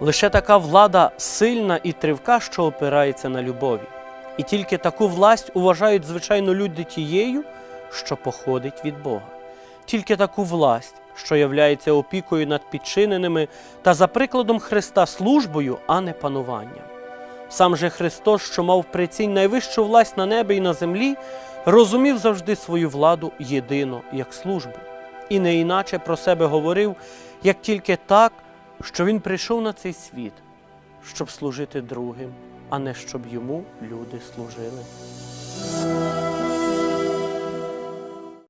Лише така влада сильна і тривка, що опирається на любові. І тільки таку власть уважають, звичайно, люди тією, що походить від Бога. Тільки таку власть, що являється опікою над підчиненими та за прикладом Христа службою, а не пануванням. Сам же Христос, що мав прицінь найвищу власть на небі і на землі, розумів завжди свою владу єдино як службу, і не іначе про себе говорив, як тільки так, що Він прийшов на цей світ, щоб служити другим, а не щоб йому люди служили.